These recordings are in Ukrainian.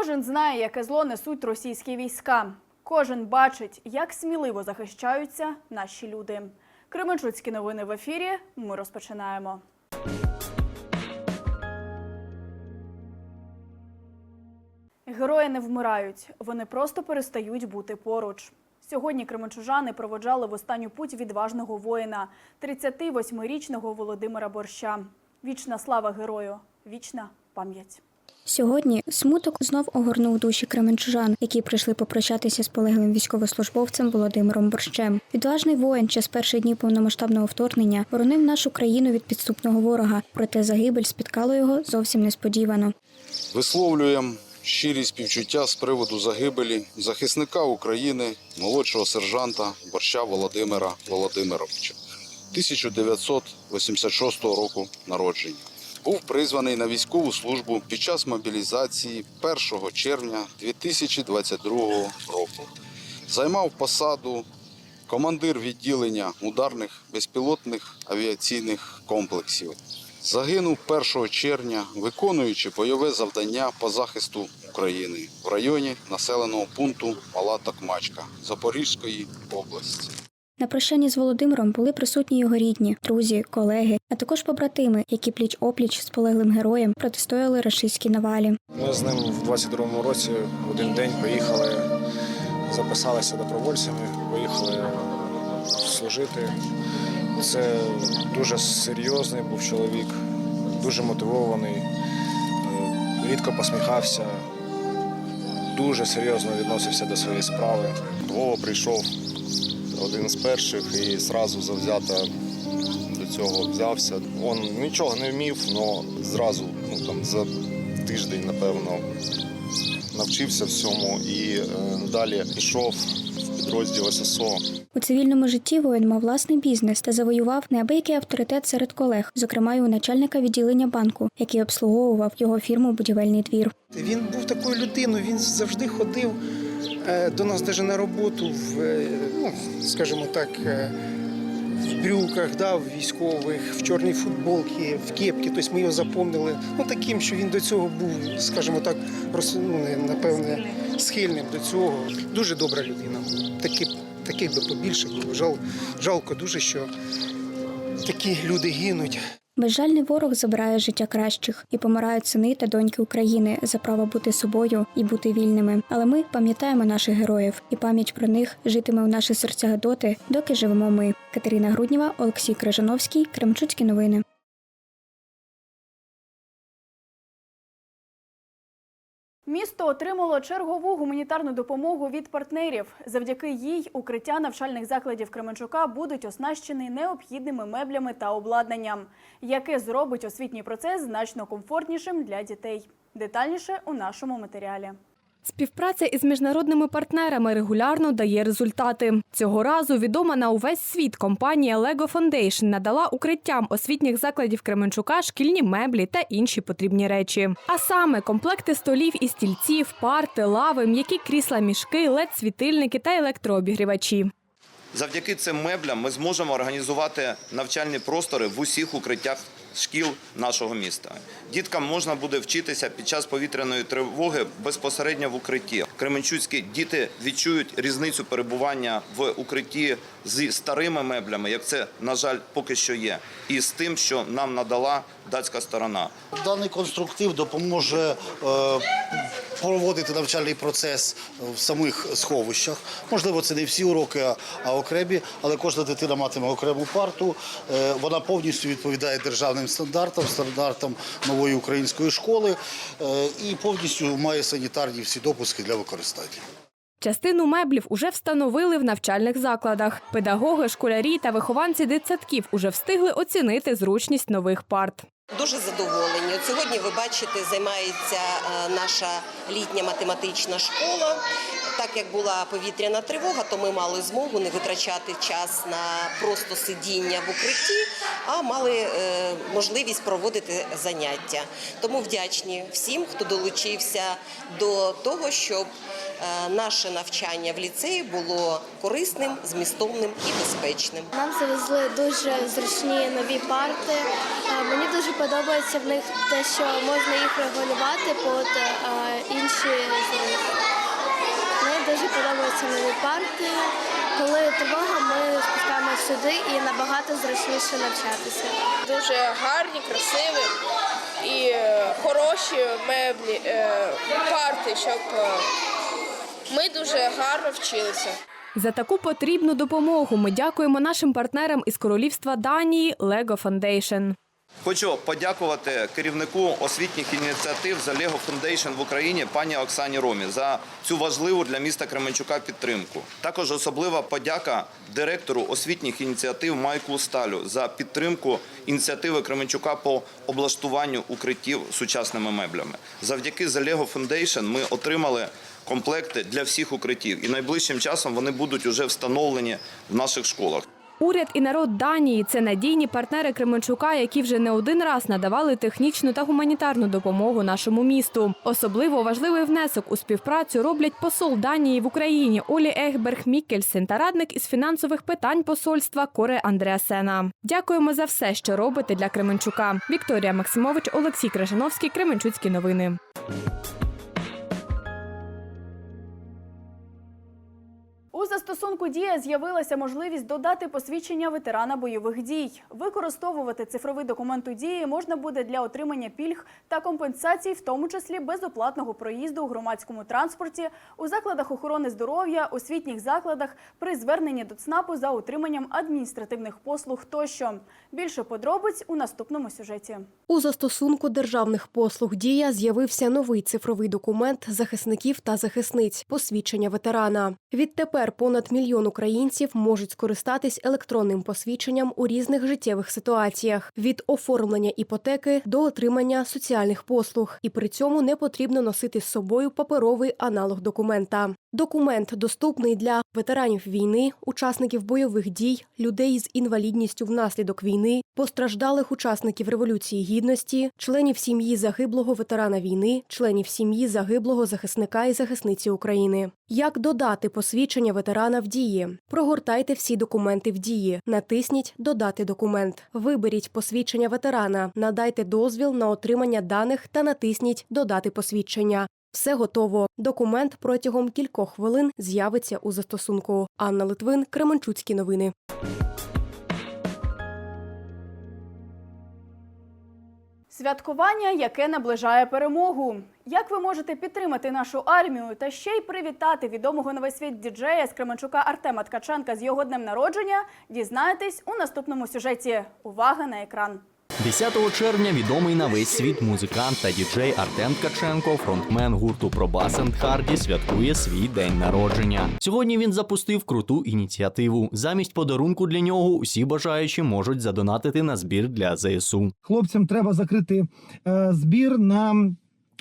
Кожен знає, яке зло несуть російські війська. Кожен бачить, як сміливо захищаються наші люди. Кременчуцькі новини в ефірі. Ми розпочинаємо. Герої не вмирають, вони просто перестають бути поруч. Сьогодні кременчужани проводжали в останню путь відважного воїна, 38-річного Володимира Борща. Вічна слава герою, вічна пам'ять. Сьогодні смуток знов огорнув душі кременчужан, які прийшли попрощатися з полеглим військовослужбовцем Володимиром Борщем. Відважний воїн час перших днів повномасштабного вторгнення боронив нашу країну від підступного ворога, проте загибель спіткало його зовсім несподівано. Висловлюємо щирі співчуття з приводу загибелі захисника України, молодшого сержанта Борща Володимира Володимировича 1986 року народження. Був призваний на військову службу під час мобілізації 1 червня 2022 року. Займав посаду командир відділення ударних безпілотних авіаційних комплексів. Загинув 1 червня, виконуючи бойове завдання по захисту України в районі населеного пункту Мала Токмачка Запорізької області. На прощанні з Володимиром були присутні його рідні, друзі, колеги, а також побратими, які пліч опліч з полеглим героєм протистояли рашистській навалі. Ми з ним в 22-му році в один день поїхали, записалися добровольцями, поїхали служити. Це дуже серйозний був чоловік, дуже мотивований, е, рідко посміхався, дуже серйозно відносився до своєї справи. Вова прийшов один з перших і зразу завзято до цього взявся. Він нічого не вмів, але зразу ну, там, за тиждень, напевно, навчився всьому і е, далі пішов в підрозділ ССО. У цивільному житті воїн мав власний бізнес та завоював неабиякий авторитет серед колег, зокрема й у начальника відділення банку, який обслуговував його фірму Будівельний двір. Він був такою людиною, він завжди ходив до нас навіть на роботу в, е, ну, скажімо так, е, в брюках, да, в військових, в чорній футболці, в кепці. Тобто ми його запомнили ну, таким, що він до цього був, скажімо так, ну, напевне, схильним до цього. Дуже добра людина. Такі, таких би побільше було. Жал, жалко дуже, що такі люди гинуть. Безжальний ворог забирає життя кращих і помирають сини та доньки України за право бути собою і бути вільними. Але ми пам'ятаємо наших героїв, і пам'ять про них житиме в наших серцях доти, доки живемо ми. Катерина Грудніва, Олексій Крижановський, Кремчуцькі новини. Місто отримало чергову гуманітарну допомогу від партнерів. Завдяки їй укриття навчальних закладів Кременчука будуть оснащені необхідними меблями та обладнанням, яке зробить освітній процес значно комфортнішим для дітей. Детальніше у нашому матеріалі. Співпраця із міжнародними партнерами регулярно дає результати. Цього разу відома на увесь світ компанія Lego Foundation надала укриттям освітніх закладів Кременчука шкільні меблі та інші потрібні речі. А саме комплекти столів і стільців, парти, лави, м'які крісла, мішки, лед світильники та електрообігрівачі. Завдяки цим меблям ми зможемо організувати навчальні простори в усіх укриттях шкіл нашого міста. Діткам можна буде вчитися під час повітряної тривоги безпосередньо в укритті. Кременчуцькі діти відчують різницю перебування в укритті зі старими меблями, як це на жаль поки що є, і з тим, що нам надала датська сторона. Даний конструктив допоможе е, проводити навчальний процес в самих сховищах. Можливо, це не всі уроки, а- окремі, але кожна дитина матиме окрему парту. Е, Вона повністю відповідає державним стандартам, стандартам нової української школи е, і повністю має санітарні всі допуски для використання. Частину меблів уже встановили в навчальних закладах. Педагоги, школярі та вихованці дитсадків уже встигли оцінити зручність нових парт. Дуже задоволені. От сьогодні ви бачите, займається е, наша літня математична школа. Так як була повітряна тривога, то ми мали змогу не витрачати час на просто сидіння в укритті, а мали е, можливість проводити заняття. Тому вдячні всім, хто долучився до того, щоб е, наше навчання в ліцеї було корисним, змістовним і безпечним. Нам завезли дуже зручні нові парти. Е, Мені дуже подобається в них те, що можна їх регулювати під інші зрухи. Дуже подобаються нові парти. Коли тривога, ми спускаємося сюди і набагато зручніше навчатися. дуже гарні, красиві і е, хороші меблі, е, парти, щоб е, ми дуже гарно вчилися. За таку потрібну допомогу ми дякуємо нашим партнерам із королівства Данії Lego Foundation. Хочу подякувати керівнику освітніх ініціатив за Lego Foundation в Україні пані Оксані Ромі за цю важливу для міста Кременчука підтримку. Також особлива подяка директору освітніх ініціатив Майклу Сталю за підтримку ініціативи Кременчука по облаштуванню укриттів сучасними меблями. Завдяки The Lego Foundation ми отримали комплекти для всіх укриттів, і найближчим часом вони будуть уже встановлені в наших школах. Уряд і народ Данії це надійні партнери Кременчука, які вже не один раз надавали технічну та гуманітарну допомогу нашому місту. Особливо важливий внесок у співпрацю роблять посол Данії в Україні Олі Егберг Міккельсен та радник із фінансових питань посольства Коре Андреасена. Дякуємо за все, що робите для Кременчука. Вікторія Максимович, Олексій Крижановський, Кременчуцькі новини. У застосунку Дія з'явилася можливість додати посвідчення ветерана бойових дій. Використовувати цифровий документ у дії можна буде для отримання пільг та компенсацій, в тому числі безоплатного проїзду у громадському транспорті, у закладах охорони здоров'я, освітніх закладах, при зверненні до ЦНАПу за отриманням адміністративних послуг тощо. Більше подробиць у наступному сюжеті. У застосунку державних послуг Дія з'явився новий цифровий документ захисників та захисниць посвідчення ветерана. Відтепер понад мільйон українців можуть скористатись електронним посвідченням у різних життєвих ситуаціях від оформлення іпотеки до отримання соціальних послуг, і при цьому не потрібно носити з собою паперовий аналог документа. Документ доступний для ветеранів війни, учасників бойових дій, людей з інвалідністю внаслідок війни, постраждалих учасників революції гідності, членів сім'ї загиблого ветерана війни, членів сім'ї загиблого захисника і захисниці України. Як додати посвідчення ветерана в дії? Прогортайте всі документи в дії, натисніть Додати документ. Виберіть посвідчення ветерана, надайте дозвіл на отримання даних та натисніть Додати посвідчення. Все готово. Документ протягом кількох хвилин з'явиться у застосунку. Анна Литвин, Кременчуцькі новини. Святкування, яке наближає перемогу. Як ви можете підтримати нашу армію та ще й привітати відомого на весь світ діджея з Кременчука Артема Ткаченка з його днем народження? Дізнаєтесь у наступному сюжеті. Увага на екран! 10 червня відомий на весь світ музикант та діджей Артем Ткаченко, фронтмен гурту Пробас енд Харді, святкує свій день народження. Сьогодні він запустив круту ініціативу. Замість подарунку для нього усі бажаючі можуть задонатити на збір для ЗСУ. хлопцям треба закрити е, збір на.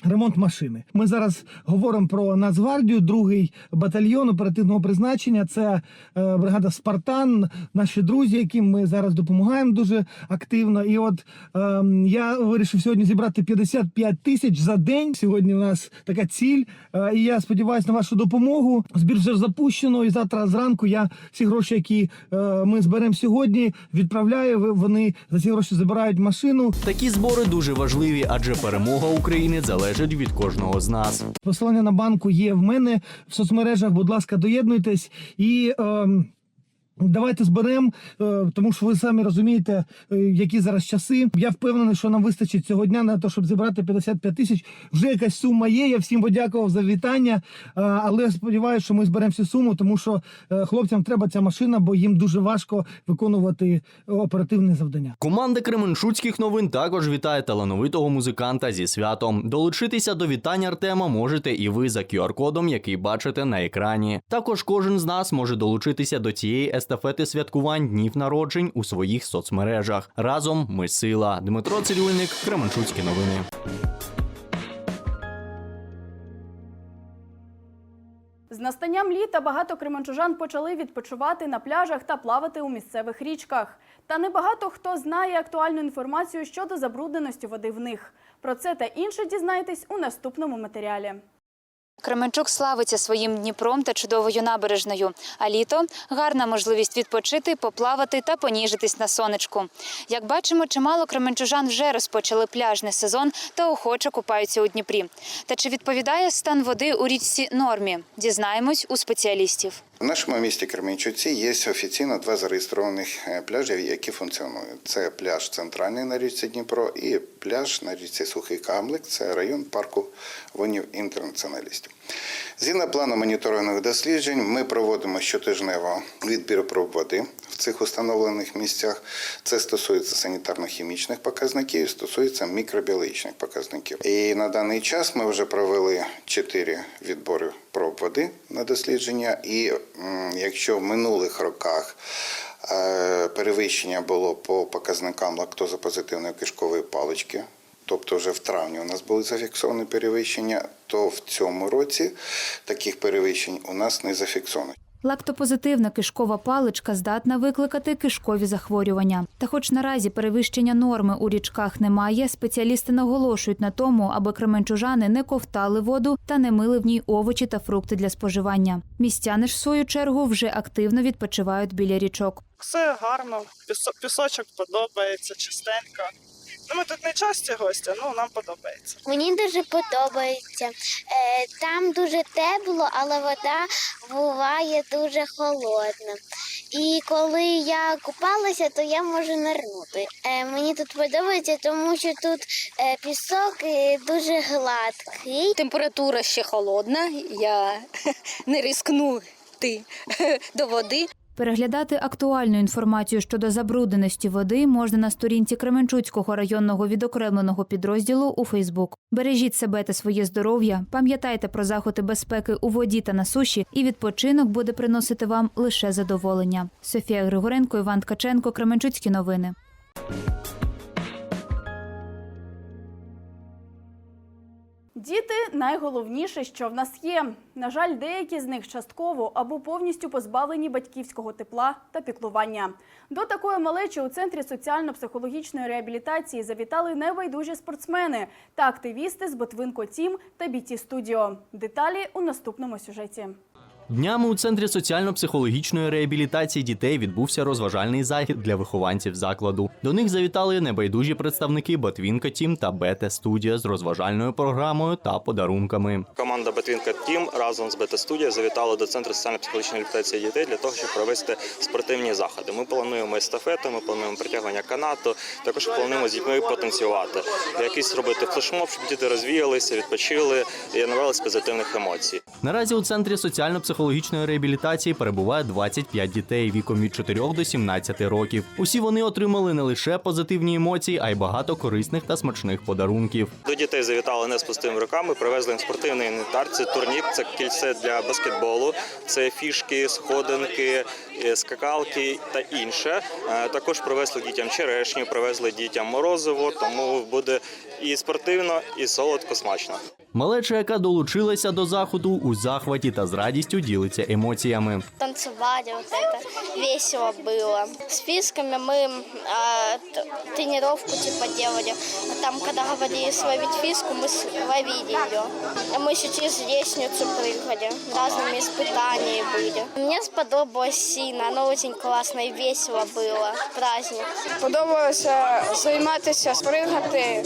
Ремонт машини. Ми зараз говоримо про Нацгвардію, другий батальйон оперативного призначення. Це е, бригада Спартан, наші друзі, яким ми зараз допомагаємо дуже активно. І от е, я вирішив сьогодні зібрати 55 тисяч за день. Сьогодні у нас така ціль. Е, і я сподіваюся на вашу допомогу. Збір вже запущено. І завтра зранку я всі гроші, які е, ми зберемо сьогодні, відправляю. Вони за ці гроші забирають машину. Такі збори дуже важливі, адже перемога України залежить від кожного з нас. Посилання на банку є в мене в соцмережах. Будь ласка, доєднуйтесь і. ем, Давайте зберемо, е, тому що ви самі розумієте, е, які зараз часи. Я впевнений, що нам вистачить цього дня на те, щоб зібрати 55 тисяч. Вже якась сума є. Я всім подякував за вітання. Е, Але сподіваюся, що ми зберемо всю суму, тому що хлопцям треба ця машина, бо їм дуже важко виконувати оперативні завдання. Команда Кременчуцьких новин також вітає талановитого музиканта зі святом. Долучитися до вітань Артема можете і ви за QR-кодом, який бачите на екрані. Також кожен з нас може долучитися до цієї естафети святкувань днів народжень у своїх соцмережах. Разом ми сила. Дмитро Цирюльник, Кременчуцькі новини. З настанням літа багато кременчужан почали відпочивати на пляжах та плавати у місцевих річках. Та небагато хто знає актуальну інформацію щодо забрудненості води в них. Про це та інше дізнаєтесь у наступному матеріалі. Кременчук славиться своїм Дніпром та чудовою набережною. А літо гарна можливість відпочити, поплавати та поніжитись на сонечку. Як бачимо, чимало кременчужан вже розпочали пляжний сезон та охоче купаються у Дніпрі. Та чи відповідає стан води у річці нормі? Дізнаємось у спеціалістів. У нашому місті Кременчуці є офіційно два зареєстрованих е, пляжі, які функціонують. Це пляж центральний на річці Дніпро і пляж на річці Сухий Камлик. Це район парку вонів інтернаціоналістів. Згідно плану моніторингових досліджень, ми проводимо щотижнево відбір проб води в цих установлених місцях. Це стосується санітарно-хімічних показників, стосується мікробіологічних показників. І на даний час ми вже провели чотири відбори проб води на дослідження. І якщо в минулих роках е, перевищення було по показникам лактозопозитивної кишкової палички, тобто вже в травні у нас були зафіксовані перевищення, то в цьому році таких перевищень у нас не зафіксовано. Лактопозитивна кишкова паличка здатна викликати кишкові захворювання. Та, хоч наразі перевищення норми у річках немає, спеціалісти наголошують на тому, аби кременчужани не ковтали воду та не мили в ній овочі та фрукти для споживання. Містяни ж в свою чергу вже активно відпочивають біля річок. Все гарно, пісо- пісочок подобається, чистенько. Ну, ми тут не часті гості, ну нам подобається. Мені дуже подобається. Е, Там дуже тепло, але вода буває дуже холодна. І коли я купалася, то я можу нирнути. Е, Мені тут подобається, тому що тут е, пісок е, дуже гладкий. Температура ще холодна, я не рискну йти до води. Переглядати актуальну інформацію щодо забрудненості води можна на сторінці Кременчуцького районного відокремленого підрозділу у Фейсбук. Бережіть себе та своє здоров'я, пам'ятайте про заходи безпеки у воді та на суші, і відпочинок буде приносити вам лише задоволення. Софія Григоренко, Іван Ткаченко, Кременчуцькі новини. Діти найголовніше, що в нас є. На жаль, деякі з них частково або повністю позбавлені батьківського тепла та піклування. До такої малечі у центрі соціально-психологічної реабілітації завітали небайдужі спортсмени та активісти з Ботвинко Тім та Біті Студіо. Деталі у наступному сюжеті. Днями у центрі соціально-психологічної реабілітації дітей відбувся розважальний захід для вихованців закладу. До них завітали небайдужі представники Ботвінка Тім та Бете Студія з розважальною програмою та подарунками. Команда Батвінка Тім разом з Бета Студія завітала до центру соціально-психологічної реабілітації дітей для того, щоб провести спортивні заходи. Ми плануємо естафету, ми плануємо притягування канату. Також плануємо з дітьми потанцювати, якийсь робити флешмоб, щоб діти розвіялися, відпочили і набралися позитивних емоцій. Наразі у центрі соціально-психологічної реабілітації перебуває 25 дітей віком від 4 до 17 років. Усі вони отримали не лише позитивні емоції, а й багато корисних та смачних подарунків. До дітей завітали не з пустими руками, привезли їм спортивний інвентар. Це турнік, це кільце для баскетболу, це фішки, сходинки, е, скакалки та інше. Е, Також привезли дітям черешню, привезли дітям морозиво, тому буде і спортивно, і солодко смачно. Малеча, яка долучилася до заходу, у захваті та з радістю ділиться емоціями. Танцевали, вот это весело было. С фисками мы а, т- тренировку типа делали. Там, когда говорили словить фиску, мы словили ее. А Мы еще через лестницу прыгали. Разными испытания были. Мне сподобалось сильно, оно очень классно и весело было. Праздник. Подобалося займатися, спригати.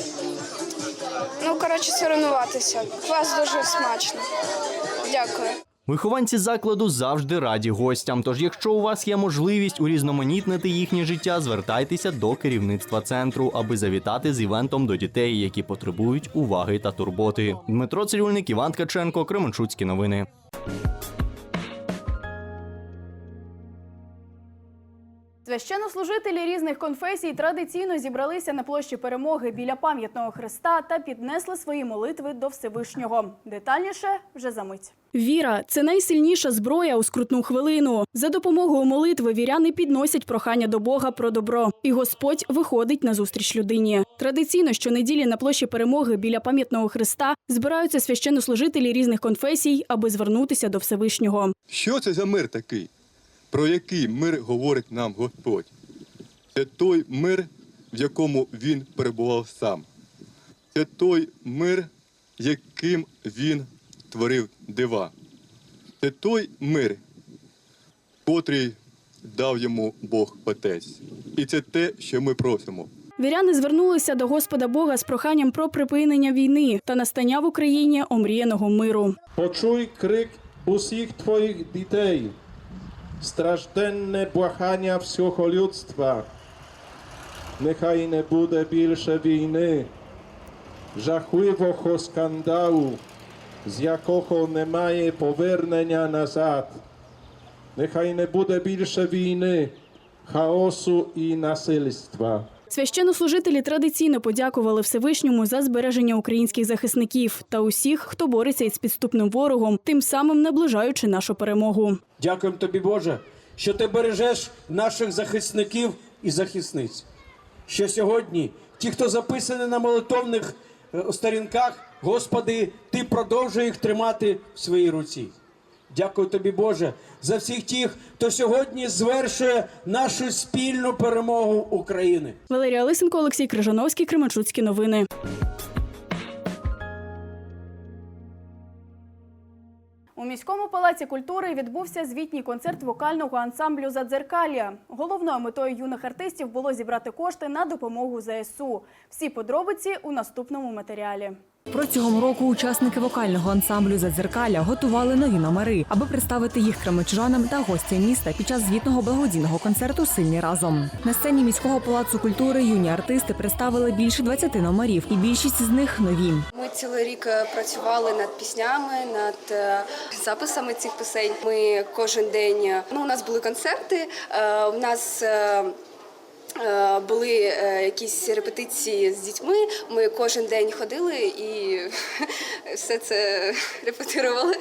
Ну, коротше, соревнуватися. Клас дуже смачно. Дякую. Вихованці закладу завжди раді гостям. Тож, якщо у вас є можливість урізноманітнити їхнє життя, звертайтеся до керівництва центру, аби завітати з івентом до дітей, які потребують уваги та турботи. Дмитро Цирюльник, Іван Ткаченко, Кременчуцькі новини. Священнослужителі різних конфесій традиційно зібралися на площі перемоги біля пам'ятного хреста та піднесли свої молитви до Всевишнього. Детальніше вже за мить. Віра це найсильніша зброя у скрутну хвилину. За допомогою молитви віряни підносять прохання до Бога про добро, і Господь виходить на зустріч людині. Традиційно щонеділі на площі перемоги біля пам'ятного хреста збираються священнослужителі різних конфесій, аби звернутися до Всевишнього. Що це за мир такий? Про який мир говорить нам Господь? Це той мир, в якому він перебував сам. Це той мир, яким він творив дива. Це той мир, котрий дав йому Бог Отець. І це те, що ми просимо. Віряни звернулися до Господа Бога з проханням про припинення війни та настання в Україні омріяного миру. Почуй крик усіх твоїх дітей, стражденне благання всього людства. Нехай не буде більше війни, жахливого скандалу, з якого немає повернення назад. Нехай не буде більше війни, хаосу і насильства. Священнослужителі традиційно подякували Всевишньому за збереження українських захисників та усіх, хто бореться із підступним ворогом, тим самим наближаючи нашу перемогу. Дякуємо тобі, Боже, що ти бережеш наших захисників і захисниць. Що сьогодні ті, хто записані на молитовних е, сторінках, Господи, ти продовжує їх тримати в своїй руці. Дякую тобі, Боже, за всіх тих, хто сьогодні звершує нашу спільну перемогу України. Валерія Лисенко, Олексій Крижановський, Кременчуцькі новини. У міському палаці культури відбувся звітній концерт вокального ансамблю Задзеркалія. Головною метою юних артистів було зібрати кошти на допомогу ЗСУ. Всі подробиці у наступному матеріалі. Протягом року учасники вокального ансамблю «Задзеркаля» готували нові номери, аби представити їх кремечужанам та гостям міста під час звітного благодійного концерту Сильні разом. На сцені міського палацу культури юні артисти представили більше 20 номерів, і більшість з них нові. Ми цілий рік е, працювали над піснями, над е, записами цих пісень. Ми кожен день е, ну у нас були концерти. У нас були е, якісь репетиції з дітьми. Ми кожен день ходили і все це репетирували.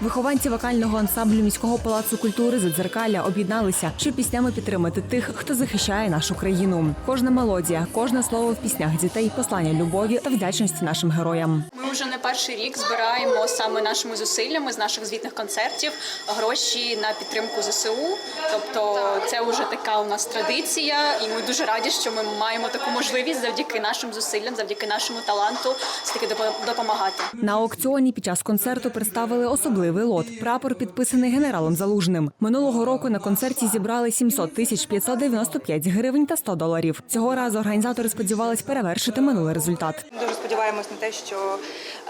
Вихованці вокального ансамблю міського палацу культури «Задзеркаля» об'єдналися, щоб піснями підтримати тих, хто захищає нашу країну. Кожна мелодія, кожне слово в піснях дітей послання любові та вдячності нашим героям. Вже не перший рік збираємо саме нашими зусиллями з наших звітних концертів гроші на підтримку ЗСУ. Тобто це вже така у нас традиція, і ми дуже раді, що ми маємо таку можливість завдяки нашим зусиллям, завдяки нашому таланту все-таки допо- допомагати. На аукціоні під час концерту представили особливий лот. Прапор підписаний генералом Залужним. Минулого року на концерті зібрали 700 тисяч 595 гривень та 100 доларів. Цього разу організатори сподівались перевершити минулий результат. Дуже сподіваємось на те, що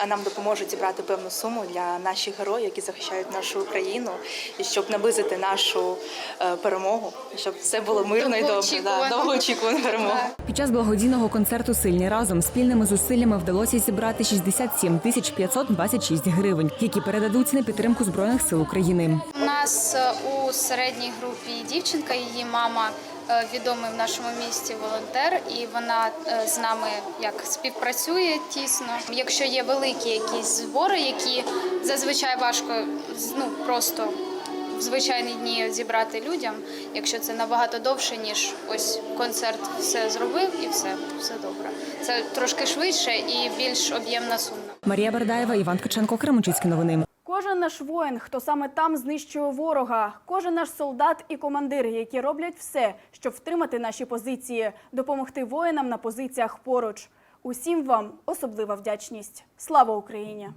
нам допоможуть зібрати певну суму для наших героїв, які захищають нашу Україну, і щоб наблизити нашу е, перемогу, щоб все було мирно і добре. Да, довгоочікувану перемогу. Під час благодійного концерту Сильні разом спільними зусиллями вдалося зібрати 67 тисяч 526 гривень, які передадуть на підтримку збройних сил України. У нас е, у середній групі дівчинка, її мама е, відомий в нашому місті волонтер, і вона е, з нами як співпрацює тісно. Якщо є великі якісь збори, які зазвичай важко ну просто в звичайні дні зібрати людям, якщо це набагато довше, ніж ось концерт все зробив і все, все добре. Це трошки швидше і більш об'ємна сума. Марія Бердаєва, Іван Ткаченко, Кременчуцькі новини. Кожен наш воїн, хто саме там знищує ворога, кожен наш солдат і командир, які роблять все, щоб втримати наші позиції, допомогти воїнам на позиціях поруч. Усім вам особлива вдячність. Слава Україні!